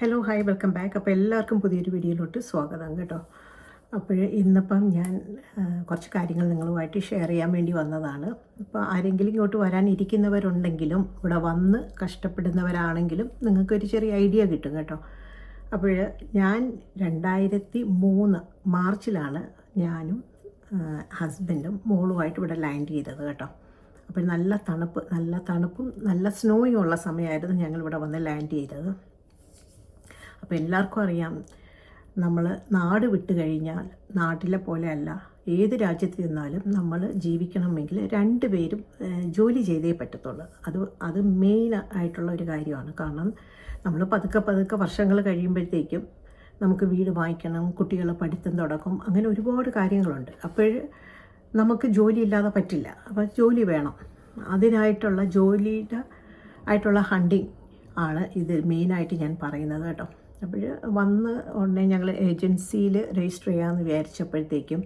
Hello hi welcome back അപ്പോൾ എല്ലാവർക്കും പുതിയൊരു വീഡിയോയിലോട്ട് സ്വാഗതം കേട്ടോ. അപ്പോൾ ഇന്നിപ്പം ഞാൻ കുറച്ച് കാര്യങ്ങൾ നിങ്ങളുമായിട്ട് ഷെയർ ചെയ്യാൻ വേണ്ടി വന്നതാണ്. അപ്പോൾ ആരെങ്കിലും ഇങ്ങോട്ട് വരാനിരിക്കുന്നവരുണ്ടെങ്കിലും ഇവിടെ വന്ന് കഷ്ടപ്പെടുന്നവരാണെങ്കിലും നിങ്ങൾക്കൊരു ചെറിയ ഐഡിയ കിട്ടും കേട്ടോ. അപ്പോൾ ഞാൻ രണ്ടായിരത്തി മൂന്ന് മാർച്ചിലാണ് ഞാനും ഹസ്ബൻഡും മോളുമായിട്ട് ഇവിടെ ലാൻഡ് ചെയ്തത് കേട്ടോ. അപ്പോൾ നല്ല തണുപ്പ് നല്ല തണുപ്പും നല്ല സ്നോയും ഉള്ള സമയമായിരുന്നു ഞങ്ങൾ ഇവിടെ വന്ന് ലാൻഡ് ചെയ്തത്. അപ്പോൾ എല്ലാവർക്കും അറിയാം നമ്മൾ നാട് വിട്ട് കഴിഞ്ഞാൽ നാട്ടിലെ പോലെയല്ല ഏത് രാജ്യത്ത് നിന്നാലും നമ്മൾ ജീവിക്കണമെങ്കിൽ രണ്ട് പേരും ജോലി ചെയ്തേ പറ്റത്തുള്ളൂ. അത് അത് മെയിൻ ആയിട്ടുള്ള ഒരു കാര്യമാണ്. കാരണം നമ്മൾ പതുക്കെ പതുക്കെ വർഷങ്ങൾ കഴിയുമ്പോഴത്തേക്കും നമുക്ക് വീട് വാങ്ങിക്കണം കുട്ടികളെ പഠിത്തം തുടക്കം അങ്ങനെ ഒരുപാട് കാര്യങ്ങളുണ്ട്. അപ്പോൾ നമുക്ക് ജോലി ഇല്ലാതെ പറ്റില്ല. അപ്പോൾ ജോലി വേണം. അതിനായിട്ടുള്ള ജോലിയുടെ ആയിട്ടുള്ള ഹണ്ടിങ് ആണ് ഇത് മെയിനായിട്ട് ഞാൻ പറയുന്നത് കേട്ടോ. അപ്പോൾ വന്ന് ഉടനെ ഞങ്ങൾ ഏജൻസിയിൽ രജിസ്റ്റർ ചെയ്യാമെന്ന് വിചാരിച്ചപ്പോഴത്തേക്കും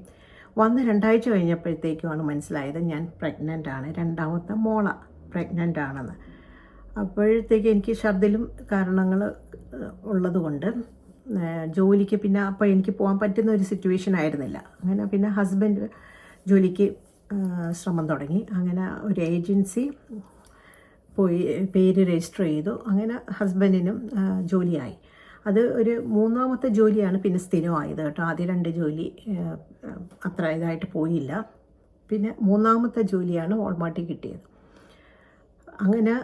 വന്ന് രണ്ടാഴ്ച കഴിഞ്ഞപ്പോഴത്തേക്കുമാണ് മനസ്സിലായത് ഞാൻ പ്രഗ്നന്റ് ആണ്. രണ്ടാമത്തെ മോള പ്രഗ്നന്റ് ആണെന്ന്. അപ്പോഴത്തേക്ക് എനിക്ക് ഛർദിലും കാരണങ്ങൾ ഉള്ളതുകൊണ്ട് ജോലിക്ക് പിന്നെ അപ്പോൾ എനിക്ക് പോകാൻ പറ്റുന്ന ഒരു സിറ്റുവേഷൻ ആയിരുന്നില്ല. അങ്ങനെ പിന്നെ ഹസ്ബൻഡ് ജോലിക്ക് ശ്രമം തുടങ്ങി. അങ്ങനെ ഒരു ഏജൻസി പോയി പേര് രജിസ്റ്റർ ചെയ്തു. അങ്ങനെ ഹസ്ബൻഡിനും ജോലിയായി. അത് ഒരു മൂന്നാമത്തെ ജോലിയാണ് പിന്നെ സ്ഥിരമായത് കേട്ടോ. ആദ്യ രണ്ട് ജോലി അത്ര ഇതായിട്ട് പോയില്ല. പിന്നെ മൂന്നാമത്തെ ജോലിയാണ് ഓൾമാട്ടി കിട്ടിയത്. അങ്ങനെ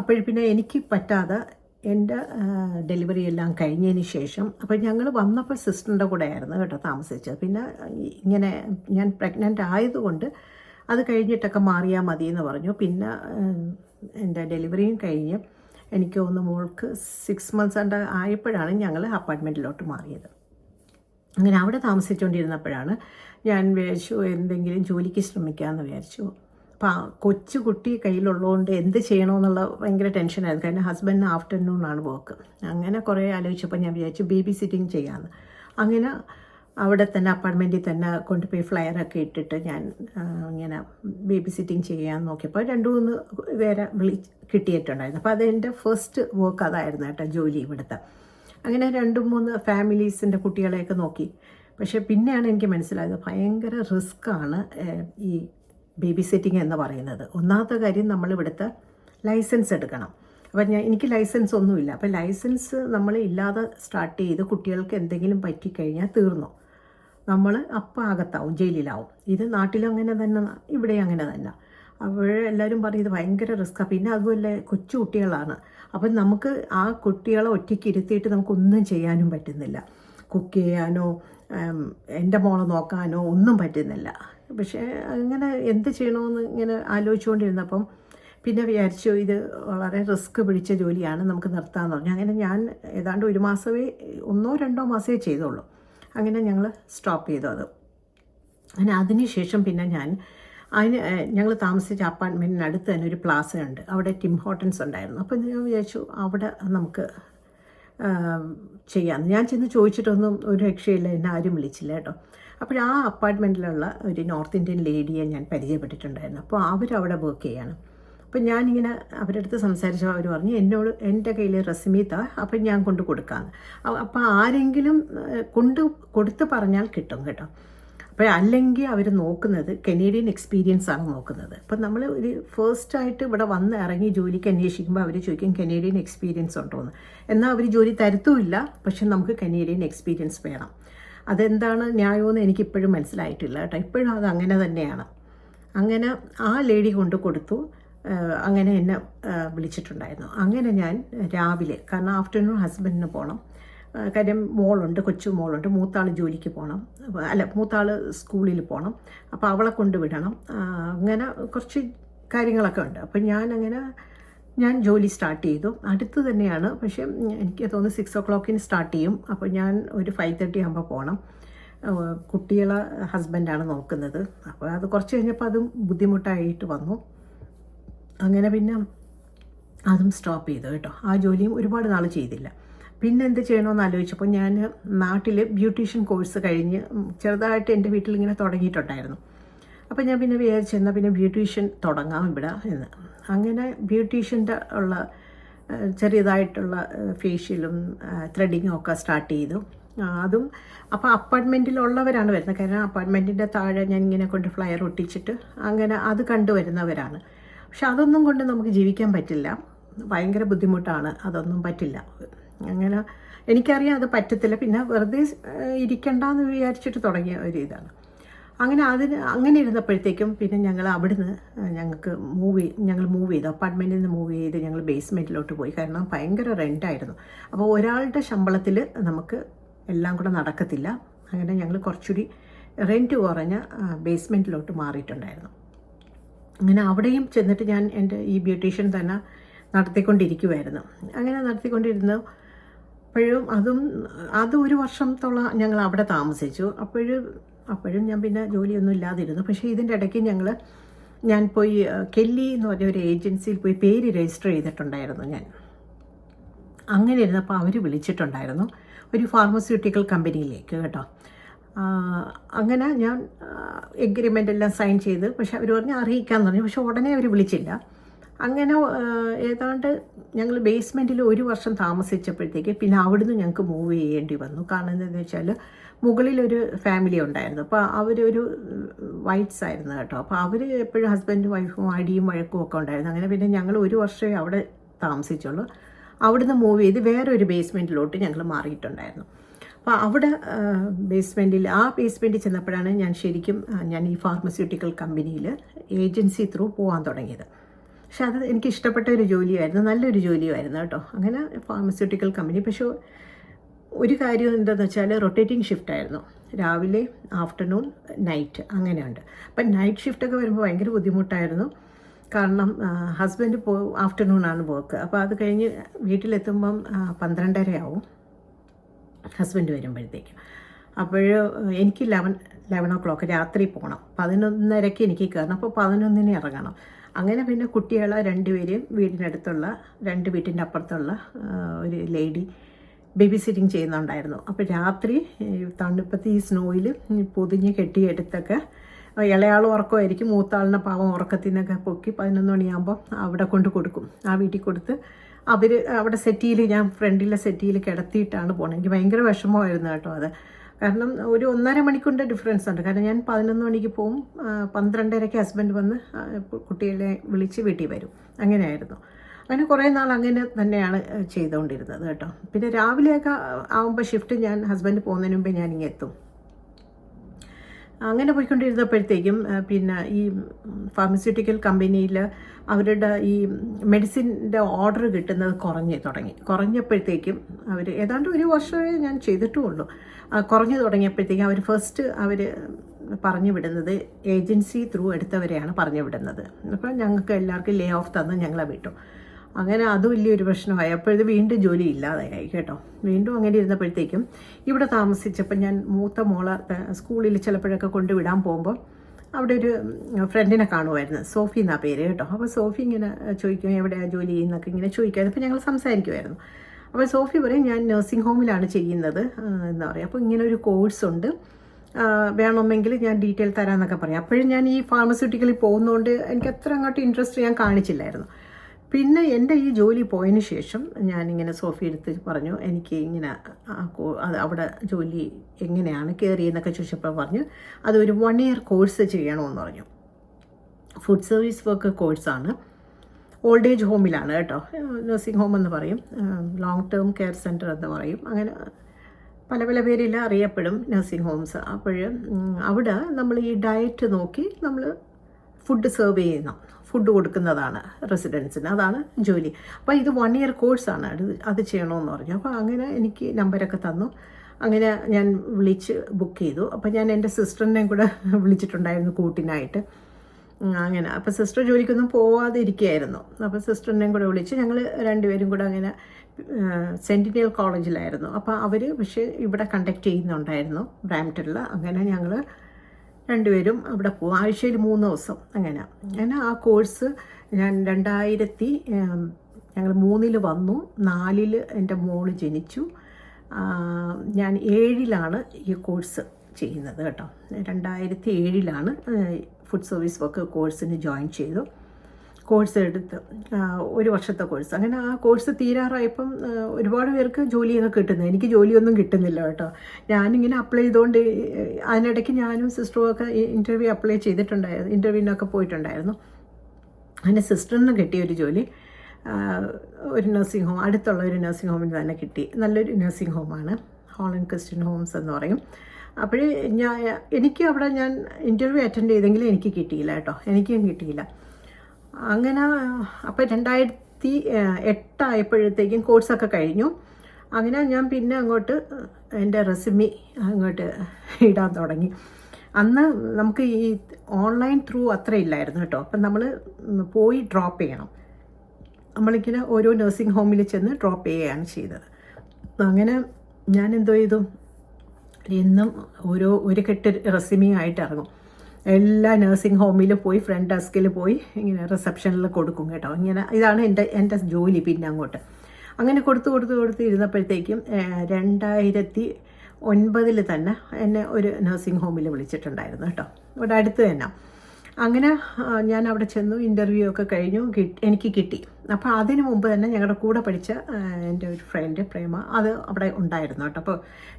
അപ്പോൾ പിന്നെ എനിക്ക് പറ്റാതെ എന്റെ ഡെലിവറി എല്ലാം കഴിഞ്ഞതിന് ശേഷം അപ്പോൾ ഞങ്ങൾ വന്നപ്പോൾ സിസ്റ്ററിന്റെ കൂടെ ആയിരുന്നു കേട്ടോ താമസിച്ചത്. പിന്നെ ഇങ്ങനെ ഞാൻ പ്രഗ്നന്റ് ആയതുകൊണ്ട് അത് കഴിഞ്ഞിട്ടൊക്കെ മാറിയാൽ മതി എന്ന് പറഞ്ഞു. പിന്നെ എന്റെ ഡെലിവറിയും കഴിഞ്ഞ് എനിക്ക് തോന്നുന്നു മോൾക്ക് സിക്സ് മന്ത്സ് ആണ്ട് ആയപ്പോഴാണ് ഞങ്ങൾ അപ്പാർട്ട്മെന്റിലോട്ട് മാറിയത്. അങ്ങനെ അവിടെ താമസിച്ചുകൊണ്ടിരുന്നപ്പോഴാണ് ഞാൻ വിചാരിച്ചു എന്തെങ്കിലും ജോലിക്ക് ശ്രമിക്കാമെന്ന് വിചാരിച്ചു. അപ്പോൾ കൊച്ചു കുട്ടി കയ്യിലുള്ളതുകൊണ്ട് എന്ത് ചെയ്യണമെന്നുള്ള ഭയങ്കര ടെൻഷനായിരുന്നു കാരണം ഹസ്ബൻഡിന് ആഫ്റ്റർനൂൺ ആണ് വർക്ക് അങ്ങനെ കുറേ ആലോചിച്ചപ്പോൾ ഞാൻ വിചാരിച്ചു ബേബി സിറ്റിംഗ് ചെയ്യാമെന്ന് അങ്ങനെ അവിടെ തന്നെ അപ്പാർട്ട്മെന്റിൽ തന്നെ കൊണ്ടുപോയി ഫ്ലയറൊക്കെ ഇട്ടിട്ട് ഞാൻ ഇങ്ങനെ ബേബി സിറ്റിംഗ് ചെയ്യാൻ നോക്കിയപ്പോൾ രണ്ട് മൂന്ന് പേരെ വിളി കിട്ടിയിട്ടുണ്ടായിരുന്നു. അപ്പോൾ അതെന്റെ ഫസ്റ്റ് വർക്ക് അതായിരുന്നു കേട്ടോ ജോലി ഇവിടുത്തെ. അങ്ങനെ രണ്ട് മൂന്ന് ഫാമിലീസിന്റെ കുട്ടികളെയൊക്കെ നോക്കി. പക്ഷേ പിന്നെയാണ് എനിക്ക് മനസ്സിലായത് ഭയങ്കര റിസ്ക്കാണ് ഈ ബേബി സിറ്റിംഗ് എന്ന് പറയുന്നത്. ഒന്നാമത്തെ കാര്യം നമ്മൾ ഇവിടുത്തെ ലൈസൻസ് എടുക്കണം. അപ്പം ഞാൻ എനിക്ക് ലൈസൻസ് ഒന്നുമില്ല. അപ്പോൾ ലൈസൻസ് നമ്മൾ ഇല്ലാതെ സ്റ്റാർട്ട് ചെയ്ത് കുട്ടികൾക്ക് എന്തെങ്കിലും പറ്റിക്കഴിഞ്ഞാൽ തീർന്നു? നമ്മൾ അപ്പം അകത്താവും ജയിലിലാവും. ഇത് നാട്ടിലും അങ്ങനെ തന്നെ ഇവിടെ അങ്ങനെ തന്നെ. അപ്പോഴേ എല്ലാവരും പറയും ഇത് ഭയങ്കര റിസ്ക്കാണ് പിന്നെ അതുപോലെ കൊച്ചു കുട്ടികളാണ് അപ്പം നമുക്ക് ആ കുട്ടികളെ ഒറ്റയ്ക്ക് ഇരുത്തിയിട്ട് നമുക്കൊന്നും ചെയ്യാനും പറ്റുന്നില്ല. കുക്ക് ചെയ്യാനോ എന്റെ മോളെ നോക്കാനോ ഒന്നും പറ്റുന്നില്ല. പക്ഷേ അങ്ങനെ എന്ത് ചെയ്യണമെന്ന് ഇങ്ങനെ ആലോചിച്ചുകൊണ്ടിരുന്നപ്പം പിന്നെ വിചാരിച്ചു ഇത് വളരെ റിസ്ക് പിടിച്ച ജോലിയാണ് നമുക്ക് നിർത്താമെന്ന് പറഞ്ഞു. അങ്ങനെ ഞാൻ ഏതാണ്ട് ഒരു മാസമേ ഒന്നോ രണ്ടോ മാസമേ ചെയ്തുള്ളൂ. അങ്ങനെ ഞങ്ങൾ സ്റ്റോപ്പ് ചെയ്തു അത്. അങ്ങനെ അതിനുശേഷം പിന്നെ ഞാൻ അതിന് ഞങ്ങൾ താമസിച്ച അപ്പാർട്ട്മെന്റിനടുത്ത് തന്നെ ഒരു പ്ലാസ ഉണ്ട്. അവിടെ ടിം ഹോട്ടൻസ് ഉണ്ടായിരുന്നു. അപ്പോൾ ഞാൻ വിചാരിച്ചു അവിടെ നമുക്ക് ചെയ്യാം ഞാൻ ചെന്ന് ചോദിച്ചിട്ടൊന്നും ഒരു രക്ഷയില്ല എന്നെ ആരും വിളിച്ചില്ല കേട്ടോ. അപ്പോൾ ആ അപ്പാർട്ട്മെന്റിലുള്ള ഒരു നോർത്ത് ഇന്ത്യൻ ലേഡിയെ ഞാൻ പരിചയപ്പെട്ടിട്ടുണ്ടായിരുന്നു. അപ്പോൾ അവരവിടെ വർക്ക് ചെയ്യാണ്. അപ്പം ഞാനിങ്ങനെ അവരുടെ അടുത്ത് സംസാരിച്ചപ്പോൾ അവർ പറഞ്ഞു എന്നോട് എന്റെ കയ്യിൽ റെസിമി താ അപ്പം ഞാൻ കൊണ്ട് കൊടുക്കാമെന്ന് അപ്പോൾ ആരെങ്കിലും കൊണ്ട് കൊടുത്ത് പറഞ്ഞാൽ കിട്ടും കേട്ടോ. അപ്പോൾ അല്ലെങ്കിൽ അവർ നോക്കുന്നത് കനേഡിയൻ എക്സ്പീരിയൻസ് ആണ് നോക്കുന്നത്. അപ്പം നമ്മൾ ഒരു ഫസ്റ്റ് ആയിട്ട് ഇവിടെ വന്ന് ഇറങ്ങി ജോലിക്ക് അന്വേഷിക്കുമ്പോൾ അവർ ചോദിക്കും കനേഡിയൻ എക്സ്പീരിയൻസ് ഉണ്ടോ? എന്ന്. എന്നാൽ അവർ ജോലി തരത്തുമില്ല പക്ഷെ നമുക്ക് കനേഡിയൻ എക്സ്പീരിയൻസ് വേണം. അതെന്താണ് ന്യായമെന്ന് എനിക്കിപ്പോഴും മനസ്സിലായിട്ടില്ല കേട്ടോ. ഇപ്പോഴും അത് അങ്ങനെ തന്നെയാണ്. അങ്ങനെ ആ ലേഡി കൊണ്ട് കൊടുത്തു. അങ്ങനെ എന്നെ വിളിച്ചിട്ടുണ്ടായിരുന്നു. അങ്ങനെ ഞാൻ രാവിലെ കാരണം ആഫ്റ്റർനൂൺ ഹസ്ബൻഡിന് പോകണം കാര്യം മോളുണ്ട് കൊച്ചു മോളുണ്ട് മൂത്താൾ ജോലിക്ക് പോകണം അല്ല മൂത്താൾ സ്കൂളിൽ പോകണം അപ്പോൾ അവളെ കൊണ്ടുവിടണം അങ്ങനെ കുറച്ച് കാര്യങ്ങളൊക്കെ ഉണ്ട്. അപ്പം ഞാനങ്ങനെ ഞാൻ ജോലി സ്റ്റാർട്ട് ചെയ്തു. അടുത്ത് തന്നെയാണ് പക്ഷേ എനിക്ക് തോന്നുന്നു സിക്സ് ഓ ക്ലോക്കിന് സ്റ്റാർട്ട് ചെയ്യും. അപ്പോൾ ഞാൻ ഒരു ഫൈവ് തേർട്ടി ആകുമ്പോൾ പോകണം കുട്ടികളെ ഹസ്ബൻഡാണ് നോക്കുന്നത്. അപ്പോൾ അത് കുറച്ച് കഴിഞ്ഞപ്പോൾ അതും ബുദ്ധിമുട്ടായിട്ട് വന്നു. അങ്ങനെ പിന്നെ അതും സ്റ്റോപ്പ് ചെയ്തു കേട്ടോ. ആ ജോലിയും ഒരുപാട് നാൾ ചെയ്തില്ല. പിന്നെ എന്ത് ചെയ്യണമെന്ന് ആലോചിച്ചപ്പോൾ ഞാൻ നാട്ടിൽ ബ്യൂട്ടീഷ്യൻ കോഴ്സ് കഴിഞ്ഞ് ചെറുതായിട്ട് എന്റെ വീട്ടിൽ ഇങ്ങനെ തുടങ്ങിയിട്ടുണ്ടായിരുന്നു. അപ്പോൾ ഞാൻ പിന്നെ വിചാരിച്ചെന്നാൽ പിന്നെ ബ്യൂട്ടീഷ്യൻ തുടങ്ങാം ഇവിടെ എന്ന്. അങ്ങനെ ബ്യൂട്ടീഷ്യന്റെ ഉള്ള ചെറിയതായിട്ടുള്ള ഫേഷ്യലും ത്രെഡിങ്ങും ഒക്കെ സ്റ്റാർട്ട് ചെയ്തു. അതും അപ്പോൾ അപ്പാർട്ട്മെന്റിലുള്ളവരാണ് വരുന്നത്. കാരണം അപ്പാർട്ട്മെന്റിന്റെ താഴെ ഞാൻ ഇങ്ങനെ കൊണ്ട് ഫ്ലയർ ഒട്ടിച്ചിട്ട് അങ്ങനെ അത് കണ്ടുവരുന്നവരാണ്. പക്ഷെ അതൊന്നും കൊണ്ട് നമുക്ക് ജീവിക്കാൻ പറ്റില്ല. ഭയങ്കര ബുദ്ധിമുട്ടാണ്. അതൊന്നും പറ്റില്ല. അങ്ങനെ എനിക്കറിയാം അത് പറ്റത്തില്ല. പിന്നെ വെറുതെ ഇരിക്കണ്ട ഇരിക്കണ്ടെന്ന് വിചാരിച്ചിട്ട് തുടങ്ങിയ ഒരു ഇതാണ്. അങ്ങനെ അതിന് അങ്ങനെ ഇരുന്നപ്പോഴത്തേക്കും പിന്നെ ഞങ്ങൾ അവിടുന്ന് ഞങ്ങൾക്ക് മൂവ് ഞങ്ങൾ മൂവ് ചെയ്തു. അപ്പാർട്ട്മെന്റിൽ നിന്ന് മൂവ് ചെയ്ത് ഞങ്ങൾ ബേസ്മെന്റിലോട്ട് പോയി. കാരണം ഭയങ്കര റെന്റായിരുന്നു അപ്പോൾ ഒരാളുടെ ശമ്പളത്തിൽ നമുക്ക് എല്ലാം കൂടെ നടക്കത്തില്ല. അങ്ങനെ ഞങ്ങൾ കുറച്ചുകൂടി റെന്റ് കുറഞ്ഞ ബേസ്മെന്റിലോട്ട് മാറിയിട്ടുണ്ടായിരുന്നു. അങ്ങനെ അവിടെയും ചെന്നിട്ട് ഞാൻ എന്റെ ഈ ബ്യൂട്ടീഷ്യൻ തന്നെ നടത്തിക്കൊണ്ടിരിക്കുമായിരുന്നു അങ്ങനെ നടത്തിക്കൊണ്ടിരുന്നു അപ്പോഴും അതും അത് ഒരു വർഷത്തോളം ഞങ്ങൾ അവിടെ താമസിച്ചു. അപ്പോഴും അപ്പോഴും ഞാൻ പിന്നെ ജോലിയൊന്നും ഇല്ലാതിരുന്നു. പക്ഷേ ഇതിന്റെ ഇടയ്ക്ക് ഞങ്ങൾ ഞാൻ പോയി കെല്ലി എന്ന് പറഞ്ഞ ഒരു ഏജൻസിയിൽ പോയി പേര് രജിസ്റ്റർ ചെയ്തിട്ടുണ്ടായിരുന്നു ഞാൻ. അങ്ങനെ ഇരുന്നപ്പോൾ അവർ വിളിച്ചിട്ടുണ്ടായിരുന്നു. ഒരു ഫാർമസ്യൂട്ടിക്കൽ കമ്പനിയിലേക്ക് കേട്ടോ. അങ്ങനെ ഞാൻ എഗ്രിമെന്റ് എല്ലാം സൈൻ ചെയ്ത്. പക്ഷെ അവർ പറഞ്ഞ് അറിയിക്കാമെന്ന് പറഞ്ഞു. പക്ഷെ ഉടനെ അവർ വിളിച്ചില്ല. അങ്ങനെ ഏതാണ്ട് ഞങ്ങൾ ബേസ്മെന്റിൽ ഒരു വർഷം താമസിച്ചപ്പോഴത്തേക്ക് പിന്നെ അവിടുന്ന് ഞങ്ങൾക്ക് മൂവ് ചെയ്യേണ്ടി വന്നു. കാരണം എന്താണെന്ന് വെച്ചാൽ മുകളിലൊരു ഫാമിലി ഉണ്ടായിരുന്നു. അപ്പോൾ അവരൊരു വൈറ്റ്സ് ആയിരുന്നു കേട്ടോ. അപ്പോൾ അവർ എപ്പോഴും ഹസ്ബൻഡും വൈഫും അടിയും വഴക്കും ഒക്കെ ഉണ്ടായിരുന്നു. അങ്ങനെ പിന്നെ ഞങ്ങൾ ഒരു വർഷമേ അവിടെ താമസിച്ചുള്ളൂ. അവിടുന്ന് മൂവ് ചെയ്ത് വേറൊരു ബേസ്മെന്റിലോട്ട് ഞങ്ങൾ മാറിയിട്ടുണ്ടായിരുന്നു. അപ്പോൾ അവിടെ ബേസ്മെന്റിൽ ആ ബേസ്മെന്റിൽ ചെന്നപ്പോഴാണ് ഞാൻ ശരിക്കും ഞാൻ ഈ ഫാർമസ്യൂട്ടിക്കൽ കമ്പനിയിൽ ഏജൻസി ത്രൂ പോകാൻ തുടങ്ങിയത്. പക്ഷെ അത് എനിക്ക് ഇഷ്ടപ്പെട്ട ഒരു ജോലിയായിരുന്നു നല്ലൊരു ജോലിയായിരുന്നു കേട്ടോ. അങ്ങനെ ഫാർമസ്യൂട്ടിക്കൽ കമ്പനി പക്ഷേ ഒരു കാര്യം എന്താണെന്ന് വെച്ചാൽ റൊട്ടേറ്റിംഗ് ഷിഫ്റ്റ് ആയിരുന്നു. രാവിലെ ആഫ്റ്റർനൂൺ നൈറ്റ് അങ്ങനെയുണ്ട്. അപ്പം നൈറ്റ് ഷിഫ്റ്റൊക്കെ വരുമ്പോൾ ഭയങ്കര ബുദ്ധിമുട്ടായിരുന്നു. കാരണം ഹസ്ബൻഡ് പോ ആഫ്റ്റർനൂൺ ആണ് വർക്ക് അപ്പോൾ അത് കഴിഞ്ഞ് വീട്ടിലെത്തുമ്പം പന്ത്രണ്ടര പന്ത്രണ്ടരയാവും. ഹസ്ബൻഡ് വരുമ്പോഴത്തേക്ക്. അപ്പോൾ എനിക്ക് ലെവൻ ലെവൻ ഒ ക്ലോക്ക് രാത്രി പോകണം. പതിനൊന്നരയ്ക്ക് എനിക്ക് കയറണം. അപ്പോൾ പതിനൊന്നിന് ഇറങ്ങണം. അങ്ങനെ പിന്നെ കുട്ടികളെ രണ്ടുപേരെയും വീടിനടുത്തുള്ള രണ്ട് വീട്ടിന്റെ അപ്പുറത്തുള്ള ഒരു ലേഡി ബേബി സിറ്റിംഗ് ചെയ്യുന്നുണ്ടായിരുന്നു. അപ്പോൾ രാത്രി തണുപ്പത്തി ഈ സ്നോയിൽ പൊതിഞ്ഞ് കെട്ടിയെടുത്തൊക്കെ ഇളയാൾ ഉറക്കമായിരിക്കും മൂത്താളിനെ പാവം ഉറക്കത്തിൽ നിന്നൊക്കെ പൊക്കി പതിനൊന്ന് മണിയാകുമ്പോൾ അവിടെ കൊണ്ട് കൊടുക്കും. ആ വീട്ടിൽ കൊടുത്ത് അവർ അവിടെ സെറ്റിയിൽ ഞാൻ ഫ്രണ്ടിലെ സെറ്റിയിൽ കിടത്തിയിട്ടാണ് പോണത്. എനിക്ക് ഭയങ്കര വിഷമമായിരുന്നു കേട്ടോ അത്. കാരണം ഒരു ഒന്നര മണിക്കൂറിന്റെ ഡിഫറൻസ് ഉണ്ട്. കാരണം ഞാൻ പതിനൊന്ന് മണിക്ക് പോവും പന്ത്രണ്ടരയ്ക്ക് ഹസ്ബൻഡ് വന്ന് കുട്ടികളെ വിളിച്ച് വീട്ടിൽ വരും. അങ്ങനെയായിരുന്നു. അങ്ങനെ കുറേ നാൾ അങ്ങനെ തന്നെയാണ് ചെയ്തുകൊണ്ടിരുന്നത് കേട്ടോ. പിന്നെ രാവിലെയൊക്കെ ആകുമ്പോൾ ഷിഫ്റ്റ് ഞാൻ ഹസ്ബൻഡ് പോകുന്നതിന് മുമ്പേ ഞാനിങ്ങെത്തും അങ്ങനെ പോയിക്കൊണ്ടിരുന്നപ്പോഴത്തേക്കും പിന്നെ ഈ ഫാർമസ്യൂട്ടിക്കൽ കമ്പനിയിൽ അവരുടെ ഈ മെഡിസിന്റെ ഓർഡർ കിട്ടുന്നത് കുറഞ്ഞു തുടങ്ങി. കുറഞ്ഞപ്പോഴത്തേക്കും അവർ ഏതാണ്ട് ഒരു വർഷമേ ഞാൻ ചെയ്തിട്ടുമുള്ളൂ. ആ, കുറഞ്ഞു തുടങ്ങിയപ്പോഴത്തേക്കും അവർ ഫസ്റ്റ് അവർ പറഞ്ഞു വിടുന്നത് ഏജൻസി ത്രൂ എടുത്തവരെയാണ് പറഞ്ഞു വിടുന്നത്. അപ്പോൾ ഞങ്ങൾക്ക് എല്ലാവർക്കും ലേ ഓഫ് തന്ന് ഞങ്ങളെ വിട്ടു. അങ്ങനെ അത് വലിയൊരു പ്രശ്നമായി. അപ്പോഴത് വീണ്ടും ജോലി ഇല്ലാതെയായി കേട്ടോ. വീണ്ടും അങ്ങനെ ഇരുന്നപ്പോഴത്തേക്കും ഇവിടെ താമസിച്ചപ്പോൾ ഞാൻ മൂത്ത മോളെ സ്കൂളിൽ ചിലപ്പോഴൊക്കെ കൊണ്ടുവിടാൻ പോകുമ്പോൾ അവിടെ ഒരു ഫ്രണ്ടിനെ കാണുമായിരുന്നു. സോഫി എന്നാ പേര് കേട്ടോ. അപ്പോൾ സോഫി ഇങ്ങനെ ചോദിക്കും എവിടെയാണ് ജോലി ചെയ്യുന്നൊക്കെ? ഇങ്ങനെ ചോദിക്കുമായിരുന്നു. അപ്പോൾ ഞങ്ങൾ സംസാരിക്കുമായിരുന്നു. അപ്പോൾ സോഫി പറയും ഞാൻ നഴ്സിംഗ് ഹോമിലാണ് ചെയ്യുന്നത് എന്താ പറയുക അപ്പോൾ ഇങ്ങനെ ഒരു കോഴ്സ് ഉണ്ട്. വേണമെങ്കിൽ ഞാൻ ഡീറ്റെയിൽ തരാമെന്നൊക്കെ പറയാം. അപ്പോഴും ഞാൻ ഈ ഫാർമസ്യൂട്ടിക്കലിൽ പോകുന്നതുകൊണ്ട് എനിക്ക് അത്ര അങ്ങോട്ട് ഇൻട്രസ്റ്റ് ഞാൻ കാണിച്ചില്ലായിരുന്നു. പിന്നെ എന്റെ ഈ ജോലി പോയതിന് ശേഷം ഞാനിങ്ങനെ സോഫി എടുത്ത് പറഞ്ഞു എനിക്ക് ഇങ്ങനെ അവിടെ ജോലി എങ്ങനെയാണ് കയറിയെന്നൊക്കെ ചോദിച്ചപ്പോൾ പറഞ്ഞു അതൊരു വൺ ഇയർ കോഴ്സ് ചെയ്യണമെന്ന് പറഞ്ഞു. ഫുഡ് സർവീസ് വർക്ക് കോഴ്സാണ് ഓൾഡ് ഏജ് ഹോമിലാണ് കേട്ടോ. നഴ്സിംഗ് ഹോം എന്ന് പറയും. ലോങ് ടേം കെയർ സെന്റർ എന്ന് പറയും. അങ്ങനെ പല പല പേരിൽ അറിയപ്പെടും നഴ്സിംഗ് ഹോംസ് അപ്പോൾ അവിടെ നമ്മൾ ഈ ഡയറ്റ് നോക്കി നമ്മൾ ഫുഡ് സെർവ് ചെയ്യുന്ന ഫുഡ് കൊടുക്കുന്നതാണ് റെസിഡൻസിന് അതാണ് ജോലി. അപ്പോൾ ഇത് വൺ ഇയർ കോഴ്സാണ് അത് അത് ചെയ്യണമെന്ന് പറഞ്ഞു. അപ്പോൾ അങ്ങനെ എനിക്ക് നമ്പരൊക്കെ തന്നു. അങ്ങനെ ഞാൻ വിളിച്ച് ബുക്ക് ചെയ്തു. അപ്പോൾ ഞാൻ എന്റെ സിസ്റ്ററിനെയും കൂടെ വിളിച്ചിട്ടുണ്ടായിരുന്നു കൂട്ടിനായിട്ട്. അങ്ങനെ. അപ്പോൾ സിസ്റ്റർ ജോലിക്കൊന്നും പോവാതെ ഇരിക്കുകയായിരുന്നു അപ്പോൾ സിസ്റ്ററിനെയും കൂടെ വിളിച്ച് ഞങ്ങൾ രണ്ടുപേരും കൂടെ അങ്ങനെ സെന്റിനിയൽ കോളേജിലായിരുന്നു അപ്പോൾ അവർ പക്ഷേ ഇവിടെ കണ്ടക്ട് ചെയ്യുന്നുണ്ടായിരുന്നു. ബ്രാംപ്ടണിൽ അങ്ങനെ ഞങ്ങൾ രണ്ടുപേരും അവിടെ പോകും ആഴ്ചയിൽ മൂന്ന് ദിവസം അങ്ങനെ. അങ്ങനെ ആ കോഴ്സ് ഞാൻ രണ്ടായിരത്തി ഞങ്ങൾ മൂന്നിൽ വന്നു. നാലിൽ എന്റെ മോൾ ജനിച്ചു. ഞാൻ ഏഴിലാണ് ഈ കോഴ്സ് ചെയ്യുന്നത് കേട്ടോ. രണ്ടായിരത്തി ഏഴിലാണ് ഫുഡ് സർവീസ് വർക്ക് കോഴ്സിന് ജോയിൻ ചെയ്തു. കോഴ്സ് എടുത്ത് ഒരു വർഷത്തെ കോഴ്സ്. അങ്ങനെ ആ കോഴ്സ് തീരാറായപ്പം ഒരുപാട് പേർക്ക് ജോലിയൊക്കെ കിട്ടുന്നത് എനിക്ക് ജോലിയൊന്നും കിട്ടുന്നില്ല കേട്ടോ. ഞാനിങ്ങനെ അപ്ലൈ ചെയ്തുകൊണ്ട് അതിനിടയ്ക്ക് ഞാനും സിസ്റ്ററും ഒക്കെ ഇന്റർവ്യൂ അപ്ലൈ ചെയ്തിട്ടുണ്ടായിരുന്നു ഇന്റർവ്യൂവിനൊക്കെ പോയിട്ടുണ്ടായിരുന്നു. എന്റെ സിസ്റ്ററിന് കിട്ടിയ ഒരു ജോലി ഒരു നഴ്സിംഗ് ഹോം അടുത്തുള്ള ഒരു നഴ്സിംഗ് ഹോമിൽ തന്നെ കിട്ടി. നല്ലൊരു നഴ്സിംഗ് ഹോമാണ് ഹോളൻ ക്രിസ്ത്യൻ ഹോംസ് എന്ന് പറയും. അപ്പോഴേ ഞാൻ എനിക്ക് അവിടെ ഞാൻ ഇന്റർവ്യൂ അറ്റൻഡ് ചെയ്തെങ്കിലും എനിക്ക് കിട്ടിയില്ല കേട്ടോ. എനിക്കും കിട്ടിയില്ല. അങ്ങനെ അപ്പോൾ രണ്ടായിരത്തി എട്ടായപ്പോഴത്തേക്കും കോഴ്സൊക്കെ കഴിഞ്ഞു. അങ്ങനെ ഞാൻ പിന്നെ അങ്ങോട്ട് എന്റെ റെസിമി അങ്ങോട്ട് ഇടാൻ തുടങ്ങി. അന്ന് നമുക്ക് ഈ ഓൺലൈൻ ത്രൂ അത്ര ഇല്ലായിരുന്നു കേട്ടോ. അപ്പം നമ്മൾ പോയി ഡ്രോപ്പ് ചെയ്യണം. നമ്മളിങ്ങനെ ഓരോ നഴ്സിംഗ് ഹോമിൽ ചെന്ന് ഡ്രോപ്പ് ചെയ്യുകയാണ് ചെയ്തത്. അങ്ങനെ ഞാൻ എന്തോ ചെയ്തു. എന്നും ഓരോ ഒരു കെട്ട് റെസിമി ആയിട്ട് ഇറങ്ങും. എല്ലാ നഴ്സിംഗ് ഹോമിലും പോയി ഫ്രണ്ട് ഡെസ്കിൽ പോയി ഇങ്ങനെ റിസപ്ഷനിൽ കൊടുക്കും കേട്ടോ. ഇങ്ങനെ ഇതാണ് എന്റെ എന്റെ ജോലി പിന്നെ അങ്ങോട്ട്. അങ്ങനെ കൊടുത്ത് കൊടുത്ത് കൊടുത്ത് ഇരുന്നപ്പോഴത്തേക്കും രണ്ടായിരത്തി ഒൻപതിൽ തന്നെ എന്നെ ഒരു നഴ്സിംഗ് ഹോമിൽ വിളിച്ചിട്ടുണ്ടായിരുന്നു കേട്ടോ. ഇവിടെ അടുത്ത് തന്നെ. അങ്ങനെ ഞാൻ അവിടെ ചെന്നു ഇന്റർവ്യൂ ഒക്കെ കഴിഞ്ഞു കിട്ടി എനിക്ക് കിട്ടി. അപ്പോൾ അതിന് മുമ്പ് തന്നെ ഞങ്ങളുടെ കൂടെ പഠിച്ച എന്റെ ഒരു ഫ്രണ്ട് പ്രേമ അത് അവിടെ ഉണ്ടായിരുന്നു കേട്ടോ. അപ്പോൾ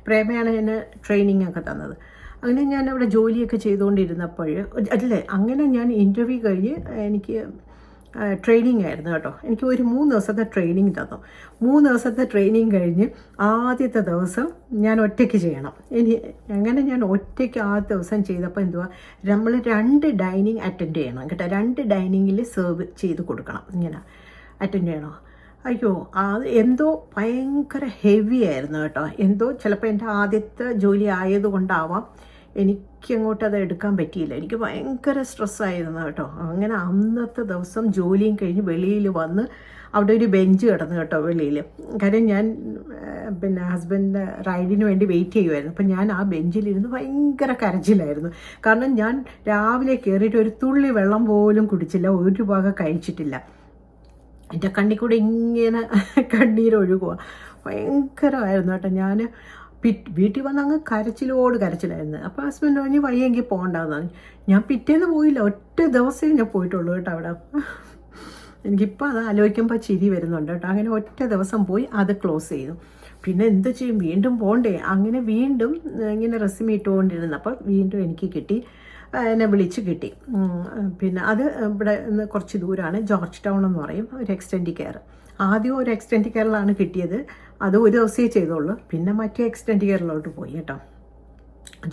പ്രേമയാണ് എന്നെ ട്രെയിനിങ് ഒക്കെ തന്നത്. അങ്ങനെ ഞാൻ അവിടെ ജോലിയൊക്കെ ചെയ്തുകൊണ്ടിരുന്നപ്പോൾ അല്ലേ അങ്ങനെ ഞാൻ ഇന്റർവ്യൂ കഴിഞ്ഞ് എനിക്ക് ട്രെയിനിങ് ആയിരുന്നു കേട്ടോ. എനിക്ക് ഒരു മൂന്ന് ദിവസത്തെ ട്രെയിനിങ് തന്നു. മൂന്ന് ദിവസത്തെ ട്രെയിനിങ് കഴിഞ്ഞ് ആദ്യത്തെ ദിവസം ഞാൻ ഒറ്റയ്ക്ക് ചെയ്യണം. ഇനി അങ്ങനെ ഞാൻ ഒറ്റയ്ക്ക് ആ ദിവസം ചെയ്തപ്പോൾ എന്തുവാ നമ്മൾ രണ്ട് ഡൈനിങ് അറ്റൻഡ് ചെയ്യണം കേട്ടോ. രണ്ട് ഡൈനിങ്ങിൽ സെർവ് ചെയ്ത് കൊടുക്കണം. ഇങ്ങനെ അറ്റൻഡ് ചെയ്യണം? അയ്യോ അത് എന്തോ ഭയങ്കര ഹെവി ആയിരുന്നു കേട്ടോ. എന്തോ ചിലപ്പോൾ എന്റെ ആദ്യത്തെ ജോലി ആയതുകൊണ്ടാവാം എനിക്കങ്ങോട്ട് അത് എടുക്കാൻ പറ്റിയില്ല. എനിക്ക് ഭയങ്കര സ്ട്രെസ്സായിരുന്നു കേട്ടോ. അങ്ങനെ അന്നത്തെ ദിവസം ജോലിയും കഴിഞ്ഞ് വെളിയിൽ വന്ന് അവിടെ ഒരു ബെഞ്ച് കിടന്നു കേട്ടോ വെളിയിൽ. കാര്യം ഞാൻ പിന്നെ ഹസ്ബൻഡിന്റെ റൈഡിന് വേണ്ടി വെയിറ്റ് ചെയ്യുമായിരുന്നു. അപ്പം ഞാൻ ആ ബെഞ്ചിലിരുന്ന് ഭയങ്കര കരച്ചിലായിരുന്നു. കാരണം ഞാൻ രാവിലെ കയറിയിട്ട് ഒരു തുള്ളി വെള്ളം പോലും കുടിച്ചില്ല. ഒരു ഭാഗം കഴിച്ചിട്ടില്ല. എന്റെ കണ്ണിൽ കൂടെ ഇങ്ങനെ കണ്ണീരൊഴുകുക ഭയങ്കരമായിരുന്നു കേട്ടോ. ഞാൻ വീട്ടിൽ വന്ന് അങ്ങ് കരച്ചിലോട് കരച്ചിലായിരുന്നു. അപ്പോൾ ഹസ്ബൻഡ് പറഞ്ഞു വയ്യെങ്കിൽ പോകണ്ടെന്ന് പറഞ്ഞു ഞാൻ പിറ്റേന്ന് പോയില്ല ഒറ്റ ദിവസമേ ഞാൻ പോയിട്ടുള്ളൂ കേട്ടോ അവിടെ. എനിക്കിപ്പോൾ അത് ആലോചിക്കുമ്പോൾ ചിരി വരുന്നുണ്ട് കേട്ടോ. അങ്ങനെ ഒറ്റ ദിവസം പോയി അത് ക്ലോസ് ചെയ്തു. പിന്നെ എന്ത് ചെയ്യും? വീണ്ടും പോകണ്ടേ അങ്ങനെ വീണ്ടും ഇങ്ങനെ റെസിമി ഇട്ടുകൊണ്ടിരുന്നപ്പോൾ വീണ്ടും എനിക്ക് കിട്ടി. എന്നെ വിളിച്ച് കിട്ടി. പിന്നെ അത് ഇവിടെ നിന്ന് കുറച്ച് ദൂരമാണ് ജോർജ് ടൗൺ എന്ന് പറയും ഒരു എക്സ്റ്റൻഡി കെയർ ആദ്യം ഒരു എക്സ്റ്റെൻഡ് കെയറിലാണ് കിട്ടിയത്. അത് ഒരു ദിവസമേ ചെയ്തോളൂ പിന്നെ മറ്റേ എക്സ്റ്റൻഡ് കെയറിലോട്ട് പോയി കേട്ടോ.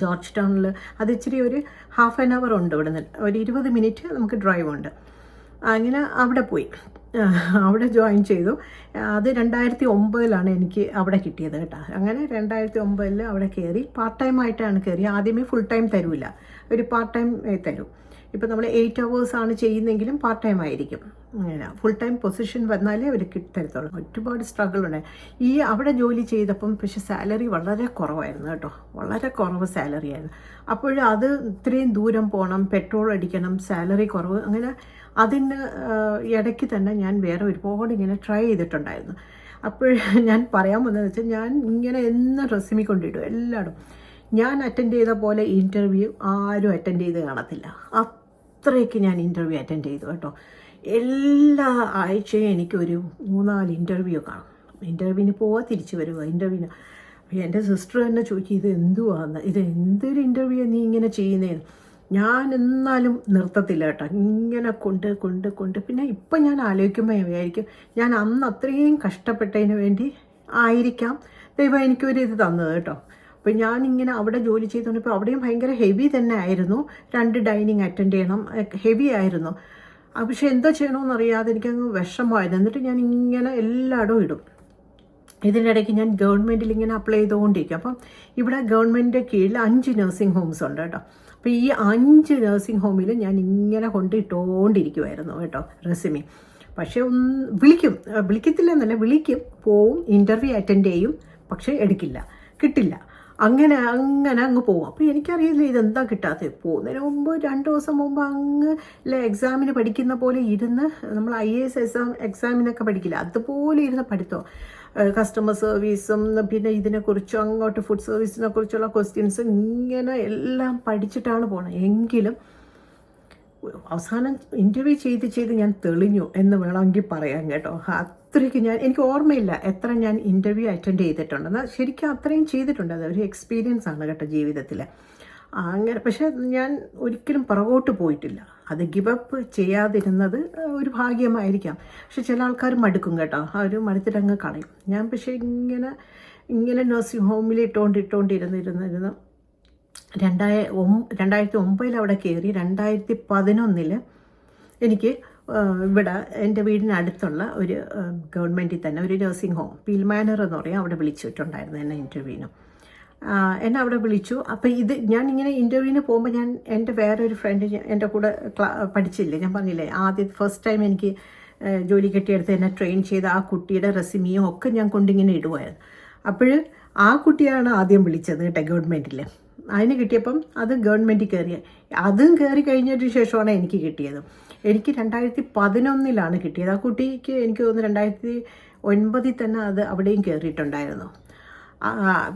ജോർജ് ടൗണിൽ അത് ഇച്ചിരി ഒരു ഹാഫ് ആൻ അവർ ഉണ്ട് ഇവിടെ നിന്ന് ഒരു ഇരുപത് മിനിറ്റ് നമുക്ക് ഡ്രൈവ് ഉണ്ട്. അങ്ങനെ അവിടെ പോയി. അവിടെ ജോയിൻ ചെയ്തു. അത് രണ്ടായിരത്തി ഒമ്പതിലാണ് എനിക്ക് അവിടെ കിട്ടിയത് കേട്ടോ. അങ്ങനെ രണ്ടായിരത്തി ഒമ്പതിൽ അവിടെ കയറി പാർട്ട് ടൈം ആയിട്ടാണ് കയറി ആദ്യമേ ഫുൾ ടൈം തരൂല. ഒരു പാർട്ട് ടൈം തരും. ഇപ്പോൾ നമ്മൾ എയ്റ്റ് ആണ് ചെയ്യുന്നെങ്കിലും പാർട്ട് ടൈം ആയിരിക്കും. അങ്ങനെ ഫുൾ ടൈം പൊസിഷൻ വന്നാലേ അവർ കിട്ടരുത്തുള്ളൂ ഒരുപാട് സ്ട്രഗിൾ ഉണ്ട്. ഈ അവിടെ ജോലി ചെയ്തപ്പം പക്ഷെ സാലറി വളരെ കുറവായിരുന്നു കേട്ടോ. വളരെ കുറവ് സാലറി ആയിരുന്നു. അപ്പോൾ അത് ഇത്രയും ദൂരം പോകണം പെട്രോൾ അടിക്കണം സാലറി കുറവ് അങ്ങനെ അതിന് ഇടയ്ക്ക് തന്നെ ഞാൻ വേറെ ഒരുപാട് ഇങ്ങനെ ട്രൈ ചെയ്തിട്ടുണ്ടായിരുന്നു. അപ്പോൾ ഞാൻ പറയാൻ വന്നതെന്ന് വെച്ചാൽ ഞാൻ ഇങ്ങനെ എന്നും റെസിമി കൊണ്ടിടും എല്ലായിടും ഞാൻ അറ്റൻഡ് ചെയ്ത പോലെ ഇന്റർവ്യൂ ആരും അറ്റൻഡ് ചെയ്ത് കാണത്തില്ല. അത്രയ്ക്ക് ഞാൻ ഇന്റർവ്യൂ അറ്റൻഡ് ചെയ്തു കേട്ടോ. എല്ലാ ആഴ്ചയും എനിക്കൊരു മൂന്നാൽ ഇന്റർവ്യൂ കാണും. ഇന്റർവ്യൂവിന് പോവാ തിരിച്ചു വരിക ഇന്റർവ്യൂവിന് എന്റെ സിസ്റ്റർ തന്നെ ചോദിക്കും ഇത് എന്തുവാന്ന്? ഇത് എന്തൊരു ഇന്റർവ്യൂ നീ ഇങ്ങനെ ചെയ്യുന്നതെന്ന് ഞാൻ എന്നാലും നിർത്തത്തില്ല കേട്ടോ. ഇങ്ങനെ കൊണ്ട് കൊണ്ട് കൊണ്ട്. പിന്നെ ഇപ്പം ഞാൻ ആലോചിക്കുമ്പോൾ വിചാരിക്കും ഞാൻ അന്ന് അത്രയും കഷ്ടപ്പെട്ടതിന് വേണ്ടി ആയിരിക്കാം ദൈവം എനിക്കൊരു ഇത് തന്നത് കേട്ടോ. അപ്പോൾ ഞാനിങ്ങനെ അവിടെ ജോലി ചെയ്തുകൊണ്ടിപ്പോൾ അവിടെയും ഭയങ്കര ഹെവി തന്നെ ആയിരുന്നു. രണ്ട് ഡൈനിങ് അറ്റൻഡ് ചെയ്യണം ഹെവി ആയിരുന്നു. പക്ഷെ എന്തോ ചെയ്യണമെന്നറിയാതെ എനിക്കങ്ങ് വിഷമമായത് എന്നിട്ട് ഞാൻ ഇങ്ങനെ എല്ലായിടവും ഇടും. ഇതിനിടയ്ക്ക് ഞാൻ ഗവൺമെന്റിൽ ഇങ്ങനെ അപ്ലൈ ചെയ്തുകൊണ്ടിരിക്കും. അപ്പം ഇവിടെ ഗവൺമെന്റിന്റെ കീഴിൽ അഞ്ച് നഴ്സിംഗ് ഹോംസ് ഉണ്ട് കേട്ടോ. അപ്പോൾ ഈ അഞ്ച് നഴ്സിംഗ് ഹോമിൽ ഞാൻ ഇങ്ങനെ കൊണ്ടിട്ടുകൊണ്ടിരിക്കുമായിരുന്നു കേട്ടോ റെസിമി പക്ഷേ ഒന്ന് വിളിക്കും. വിളിക്കത്തില്ല എന്നല്ല വിളിക്കും. പോവും ഇന്റർവ്യൂ അറ്റൻഡ് ചെയ്യും. പക്ഷേ എടുക്കില്ല. കിട്ടില്ല. അങ്ങനെ അങ്ങനെ അങ്ങ് പോകും അപ്പോൾ എനിക്കറിയില്ല ഇതെന്താ കിട്ടാത്തത് പോകുന്നതിന് മുമ്പ് രണ്ട് ദിവസം മുമ്പ് അങ്ങ് അല്ലെ എക്സാമിന് പഠിക്കുന്ന പോലെ ഇരുന്ന് നമ്മൾ ഐ എ എസ് എക്സാം എക്സാമിനൊക്കെ പഠിക്കില്ല? അതുപോലെ ഇരുന്ന് പഠിത്തോ. കസ്റ്റമർ സർവീസും പിന്നെ ഇതിനെക്കുറിച്ചും അങ്ങോട്ട് ഫുഡ് സർവീസിനെ കുറിച്ചുള്ള ക്വസ്റ്റ്യൻസും ഇങ്ങനെ എല്ലാം പഠിച്ചിട്ടാണ് പോണത് എങ്കിലും അവസാനം ഇന്റർവ്യൂ ചെയ്ത് ചെയ്ത് ഞാൻ തെളിഞ്ഞു എന്ന് വേണമെങ്കിൽ പറയാം കേട്ടോ. അത്രയ്ക്ക് ഞാൻ എനിക്ക് ഓർമ്മയില്ല എത്ര ഞാൻ ഇന്റർവ്യൂ അറ്റൻഡ് ചെയ്തിട്ടുണ്ടെന്ന് ശരിക്കും അത്രയും ചെയ്തിട്ടുണ്ട്. അത് ഒരു എക്സ്പീരിയൻസ് ആണ് കേട്ടോ ജീവിതത്തിൽ അങ്ങനെ പക്ഷേ ഞാൻ ഒരിക്കലും പുറകോട്ട് പോയിട്ടില്ല. അത് ഗിവപ്പ് ചെയ്യാതിരുന്നത് ഒരു ഭാഗ്യമായിരിക്കാം. പക്ഷെ ചില ആൾക്കാർ മടുക്കും കേട്ടോ. ആ ഒരു മടുത്തിട്ടങ്ങ് കളയും. ഞാൻ പക്ഷേ ഇങ്ങനെ ഇങ്ങനെ നഴ്സിംഗ് ഹോമിൽ ഇട്ടുകൊണ്ട് ഇട്ടുകൊണ്ടിരുന്നിരുന്നിരുന്ന് രണ്ടായ രണ്ടായിരത്തി ഒമ്പതിൽ അവിടെ കയറി രണ്ടായിരത്തി പതിനൊന്നിൽ എനിക്ക് ഇവിടെ എന്റെ വീടിനടുത്തുള്ള ഒരു ഗവൺമെന്റിൽ തന്നെ ഒരു നഴ്സിംഗ് ഹോം പീൽമാനർ എന്ന് പറയും അവിടെ വിളിച്ചിട്ടുണ്ടായിരുന്നു എന്നെ ഇന്റർവ്യൂവിന് എന്നെ അവിടെ വിളിച്ചു. അപ്പോൾ ഇത് ഞാൻ ഇങ്ങനെ ഇന്റർവ്യൂവിന് പോകുമ്പോൾ ഞാൻ എന്റെ വേറെ ഒരു ഫ്രണ്ട് എന്റെ കൂടെ പഠിച്ചില്ലേ? ഞാൻ പറഞ്ഞില്ലേ ആദ്യം ഫസ്റ്റ് ടൈം എനിക്ക് ജോലി കിട്ടിയെടുത്ത് എന്നെ ട്രെയിൻ ചെയ്ത ആ കുട്ടിയുടെ റെസിമിയും ഒക്കെ ഞാൻ കൊണ്ടിങ്ങനെ ഇടുമായിരുന്നു അപ്പോൾ ആ കുട്ടിയാണ് ആദ്യം വിളിച്ചത് കേട്ടോ ഗവൺമെന്റിൽ അതിന് കിട്ടിയപ്പം അത് ഗവൺമെന്റ് കയറിയ. അതും കയറി കഴിഞ്ഞതിന് ശേഷമാണ് എനിക്ക് കിട്ടിയത്. എനിക്ക് രണ്ടായിരത്തി പതിനൊന്നിലാണ് കിട്ടിയത്. ആ കുട്ടിക്ക് എനിക്ക് തോന്നുന്നു രണ്ടായിരത്തി ഒൻപതിൽ തന്നെ അത് അവിടെയും കയറിയിട്ടുണ്ടായിരുന്നു.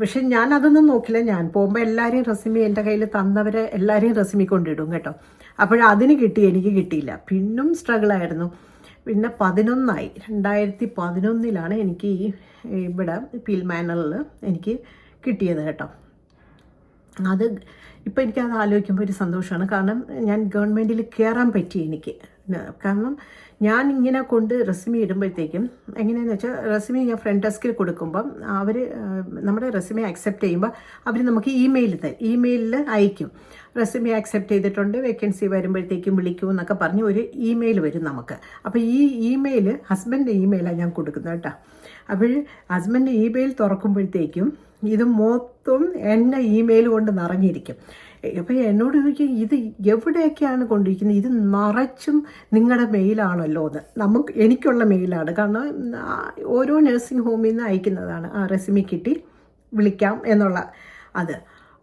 പക്ഷെ ഞാൻ അതൊന്നും നോക്കില്ല. ഞാൻ പോകുമ്പോൾ എല്ലാവരെയും റെസിമി എന്റെ കയ്യിൽ തന്നവരെ എല്ലാവരെയും റെസിമി കൊണ്ടിടും കേട്ടോ. അപ്പോഴതിന് കിട്ടി എനിക്ക് കിട്ടിയില്ല. പിന്നും സ്ട്രഗിളായിരുന്നു പിന്നെ പതിനൊന്നായി. രണ്ടായിരത്തി പതിനൊന്നിലാണ് എനിക്ക് ഈ ഇവിടെ പീൽ മാനറിൽ എനിക്ക് കിട്ടിയത് കേട്ടോ. അത് ഇപ്പം എനിക്കത് ആലോചിക്കുമ്പോൾ ഒരു സന്തോഷമാണ്. കാരണം ഞാൻ ഗവൺമെന്റിൽ കയറാൻ പറ്റി എനിക്ക്. കാരണം ഞാൻ ഇങ്ങനെ കൊണ്ട് റെസ്യൂമി ഇടുമ്പോഴത്തേക്കും എങ്ങനെയാണെന്ന് വെച്ചാൽ റെസ്യൂമി ഞാൻ ഫ്രണ്ട് ഡെസ്കിൽ കൊടുക്കുമ്പം അവർ നമ്മുടെ റെസ്യൂമി അക്സെപ്റ്റ് ചെയ്യുമ്പോൾ അവർ നമുക്ക് ഇമെയിൽ തരും ഇമെയിലിൽ അയക്കും. റെസ്യൂമി അക്സെപ്റ്റ് ചെയ്തിട്ടുണ്ട് വേക്കൻസി വരുമ്പോഴത്തേക്കും വിളിക്കൂ എന്നൊക്കെ പറഞ്ഞ് ഒരു ഇമെയിൽ വരും നമുക്ക്. അപ്പോൾ ഈ ഇമെയിൽ ഹസ്ബൻഡിന്റെ ഇമെയിലാണ് ഞാൻ കൊടുക്കുന്നത് കേട്ടോ. അപ്പോൾ ഹസ്ബൻഡ് ഇമെയിൽ തുറക്കുമ്പോഴത്തേക്കും ഇത് മൊത്തം എന്നെ ഇമെയിൽ കൊണ്ട് നിറഞ്ഞിരിക്കും. അപ്പോൾ എന്നോട് ചോദിക്കും ഇത് എവിടെയൊക്കെയാണ് കൊണ്ടിരിക്കുന്നത്? ഇത് നിറച്ചും നിങ്ങളുടെ മെയിലാണല്ലോ എന്ന്. നമുക്ക് എനിക്കുള്ള മെയിലാണ് കാരണം ഓരോ നഴ്സിംഗ് ഹോമിൽ നിന്ന് അയക്കുന്നതാണ്. ആ റെസിമി കിട്ടി വിളിക്കാം എന്നുള്ള അത്.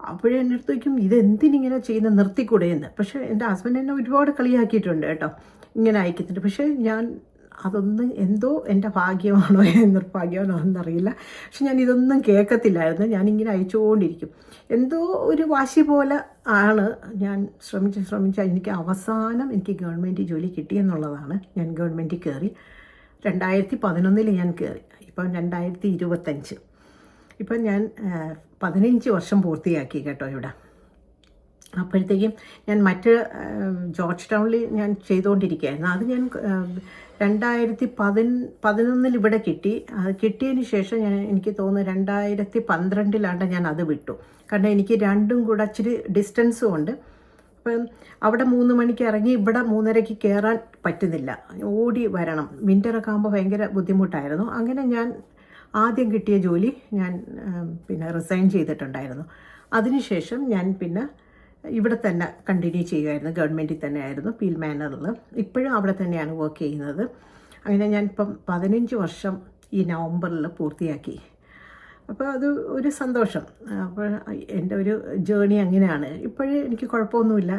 അപ്പോഴേ എന്റെ അടുത്ത് ചോദിക്കും ഇത് എന്തിനിങ്ങനെ ചെയ്യുന്ന? നിർത്തിക്കൂടെ എന്ന്. പക്ഷേ എന്റെ ഹസ്ബൻഡ് എന്നെ ഒരുപാട് കളിയാക്കിയിട്ടുണ്ട് കേട്ടോ. ഇങ്ങനെ അയക്കുന്നുണ്ട്. പക്ഷേ ഞാൻ അതൊന്നും എന്തോ എന്റെ ഭാഗ്യമാണോ നിർഭാഗ്യമാണോ എന്നറിയില്ല. പക്ഷെ ഞാൻ ഇതൊന്നും കേൾക്കത്തില്ലായിരുന്നു. ഞാനിങ്ങനെ അയച്ചുകൊണ്ടിരിക്കും. എന്തോ ഒരു വാശി പോലെ ആണ് ഞാൻ ശ്രമിച്ച് ശ്രമിച്ച് എനിക്ക് അവസാനം എനിക്ക് ഗവൺമെന്റ് ജോലി കിട്ടിയെന്നുള്ളതാണ് ഞാൻ ഗവൺമെന്റിൽ കയറി. രണ്ടായിരത്തി പതിനൊന്നിൽ ഞാൻ കയറി. ഇപ്പം രണ്ടായിരത്തി ഇരുപത്തഞ്ച്. ഇപ്പം ഞാൻ പതിനഞ്ച് വർഷം പൂർത്തിയാക്കി കേട്ടോ ഇവിടെ. അപ്പോഴത്തേക്കും ഞാൻ മറ്റ് ജോർജ് ടൗണിൽ ഞാൻ ചെയ്തുകൊണ്ടിരിക്കുകയായിരുന്നു. അത് ഞാൻ രണ്ടായിരത്തി പതിന പതിനൊന്നിൽ ഇവിടെ കിട്ടി. അത് കിട്ടിയതിന് ശേഷം ഞാൻ എനിക്ക് തോന്നുന്നു രണ്ടായിരത്തി പന്ത്രണ്ടിലാണ്ട് ഞാൻ അത് വിട്ടു. കാരണം എനിക്ക് രണ്ടും കൂടെ ഇച്ചിരി ഡിസ്റ്റൻസും ഉണ്ട്. അപ്പം അവിടെ മൂന്ന് മണിക്ക് ഇറങ്ങി ഇവിടെ മൂന്നരയ്ക്ക് കയറാൻ പറ്റുന്നില്ല. ഓടി വരണം. വിന്ററൊക്കെ ആകുമ്പോൾ ഭയങ്കര ബുദ്ധിമുട്ടായിരുന്നു. അങ്ങനെ ഞാൻ ആദ്യം കിട്ടിയ ജോലി ഞാൻ പിന്നെ റിസൈൻ ചെയ്തിട്ടുണ്ടായിരുന്നു. അതിനുശേഷം ഞാൻ പിന്നെ ഇവിടെ തന്നെ കണ്ടിന്യൂ ചെയ്യുമായിരുന്നു. ഗവൺമെന്റിൽ തന്നെ ആയിരുന്നു പീൽ മാനറിൽ ഇപ്പോഴും അവിടെ തന്നെയാണ് വർക്ക് ചെയ്യുന്നത്. അങ്ങനെ ഞാൻ ഇപ്പം പതിനഞ്ച് വർഷം ഈ നവംബറിൽ പൂർത്തിയാക്കി. അപ്പോൾ അത് ഒരു സന്തോഷം. അപ്പോൾ എന്റെ ഒരു ജേണി അങ്ങനെയാണ്. ഇപ്പോഴേ എനിക്ക് കുഴപ്പമൊന്നുമില്ല.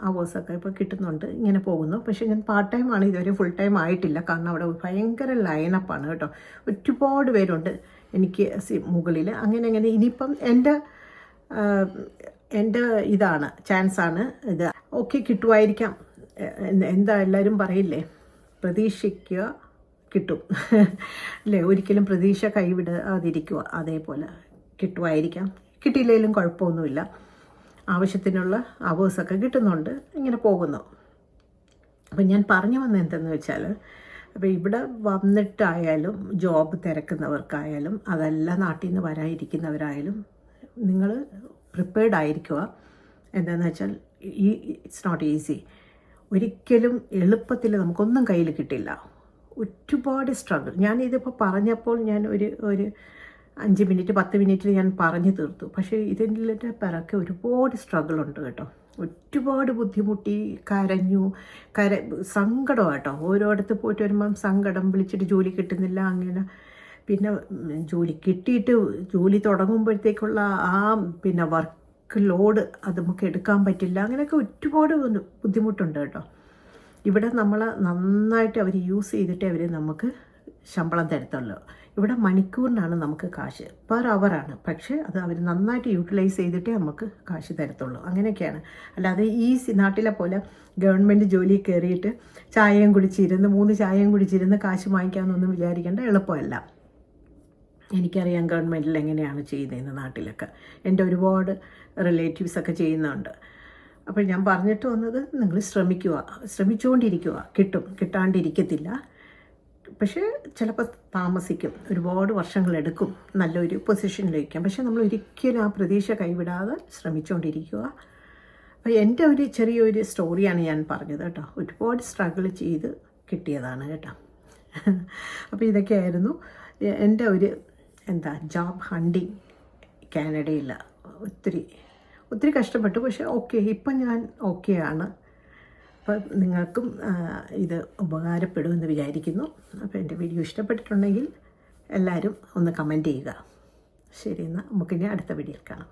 അവേഴ്സൊക്കെ ഇപ്പോൾ കിട്ടുന്നുണ്ട്. ഇങ്ങനെ പോകുന്നു. പക്ഷേ ഞാൻ പാർട്ട് ടൈം ആണ് ഇതുവരെ ഫുൾ ടൈം ആയിട്ടില്ല. കാരണം അവിടെ ഭയങ്കര ലൈനപ്പാണ് കേട്ടോ. ഒരുപാട് പേരുണ്ട് എനിക്ക് മുകളിൽ അങ്ങനെ അങ്ങനെ. ഇനിയിപ്പം എന്റെ എന്റെ ഇതാണ് ചാൻസ് ആണ്. ഇത് ഓക്കെ കിട്ടുമായിരിക്കാം എന്താ എല്ലാവരും പറയില്ലേ? പ്രതീക്ഷിക്കുക കിട്ടും. അല്ലേ? ഒരിക്കലും പ്രതീക്ഷ കൈവിടാതിരിക്കുക അതേപോലെ കിട്ടുമായിരിക്കാം കിട്ടിയില്ലെങ്കിലും കുഴപ്പമൊന്നുമില്ല. ആവശ്യത്തിനുള്ള അവേഴ്സൊക്കെ കിട്ടുന്നുണ്ട്. ഇങ്ങനെ പോകുന്നു. അപ്പം ഞാൻ പറഞ്ഞു വന്നത് എന്തെന്ന് വെച്ചാൽ അപ്പോൾ ഇവിടെ വന്നിട്ടായാലും ജോബ് തിരക്കുന്നവർക്കായാലും അതല്ല നാട്ടിൽ നിന്ന് വരാതിരിക്കുന്നവരായാലും നിങ്ങൾ പ്രിപ്പയർഡ് ആയിരിക്കുക. എന്താണെന്ന് വെച്ചാൽ ഈ ഇറ്റ്സ് നോട്ട് ഈസി ഒരിക്കലും എളുപ്പത്തിൽ നമുക്കൊന്നും കയ്യിൽ കിട്ടില്ല. ഒരുപാട് സ്ട്രഗിൾ ഞാൻ ഇതിപ്പോൾ പറഞ്ഞപ്പോൾ ഞാൻ ഒരു ഒരു അഞ്ച് മിനിറ്റ് പത്ത് മിനിറ്റിൽ ഞാൻ പറഞ്ഞു തീർത്തു. പക്ഷേ ഇതിന്റെ പിറക്കെ ഒരുപാട് സ്ട്രഗിൾ ഉണ്ട് കേട്ടോ. ഒരുപാട് ബുദ്ധിമുട്ടി കരഞ്ഞു. കര സങ്കടം കേട്ടോ ഓരോടത്ത് പോയിട്ട് വരുമ്പം സങ്കടം വിളിച്ചിട്ട് ജോലി കിട്ടുന്നില്ല അങ്ങനെ പിന്നെ ജോലി കിട്ടിയിട്ട് ജോലി തുടങ്ങുമ്പോഴത്തേക്കുള്ള ആ പിന്നെ വർക്ക് ലോഡ് അത് നമുക്ക് എടുക്കാൻ പറ്റില്ല. അങ്ങനെയൊക്കെ ഒരുപാട് ബുദ്ധിമുട്ടുണ്ട് കേട്ടോ. ഇവിടെ നമ്മൾ നന്നായിട്ട് അവർ യൂസ് ചെയ്തിട്ട് അവർ നമുക്ക് ശമ്പളം തരത്തുള്ളൂ. ഇവിടെ മണിക്കൂറിനാണ് നമുക്ക് കാശ്. പെർ അവറാണ്. പക്ഷേ അത് അവർ നന്നായിട്ട് യൂട്ടിലൈസ് ചെയ്തിട്ടേ നമുക്ക് കാശ് തരത്തുള്ളൂ. അങ്ങനെയൊക്കെയാണ്. അല്ലാതെ ഈ നാട്ടിലെ പോലെ ഗവൺമെന്റ് ജോലി കയറിയിട്ട് ചായയും കുടിച്ചിരുന്ന് മൂന്ന് ചായയും കുടിച്ചിരുന്ന് കാശ് വാങ്ങിക്കാമെന്നൊന്നും വിചാരിക്കേണ്ട. എളുപ്പമല്ല. എനിക്കറിയാം ഗവൺമെന്റിൽ എങ്ങനെയാണ് ചെയ്യുന്നതെന്ന് നാട്ടിലൊക്കെ. എന്റെ ഒരുപാട് റിലേറ്റീവ്സൊക്കെ ചെയ്യുന്നുണ്ട്. അപ്പോൾ ഞാൻ പറഞ്ഞിട്ട് വന്നത് നിങ്ങൾ ശ്രമിക്കുക. ശ്രമിച്ചുകൊണ്ടിരിക്കുക. കിട്ടും. കിട്ടാണ്ടിരിക്കത്തില്ല. പക്ഷേ ചിലപ്പോൾ താമസിക്കും. ഒരുപാട് വർഷങ്ങളെടുക്കും നല്ലൊരു പൊസിഷനിലേക്കാം പക്ഷേ നമ്മൾ ഒരിക്കലും ആ പ്രതീക്ഷ കൈവിടാതെ ശ്രമിച്ചുകൊണ്ടിരിക്കുക. അപ്പോൾ എന്റെ ഒരു ചെറിയൊരു സ്റ്റോറിയാണ് ഞാൻ പറഞ്ഞത് കേട്ടോ. ഒരുപാട് സ്ട്രഗിൾ ചെയ്ത് കിട്ടിയതാണ് കേട്ടോ. അപ്പോൾ ഇതൊക്കെയായിരുന്നു എന്റെ ഒരു എന്താ ജോബ് ഹണ്ടിങ് കാനഡയിൽ ഒത്തിരി ഒത്തിരി കഷ്ടപ്പെട്ടു. പക്ഷേ ഓക്കെ ഇപ്പം ഞാൻ ഓക്കെയാണ് അപ്പം നിങ്ങൾക്കും ഇത് ഉപകാരപ്പെടുമെന്ന് വിചാരിക്കുന്നു. അപ്പോൾ എന്റെ വീഡിയോ ഇഷ്ടപ്പെട്ടിട്ടുണ്ടെങ്കിൽ എല്ലാവരും ഒന്ന് കമന്റ് ചെയ്യുക. ശരി എന്നാൽ നമുക്കിനി അടുത്ത വീഡിയോയിൽ കാണാം.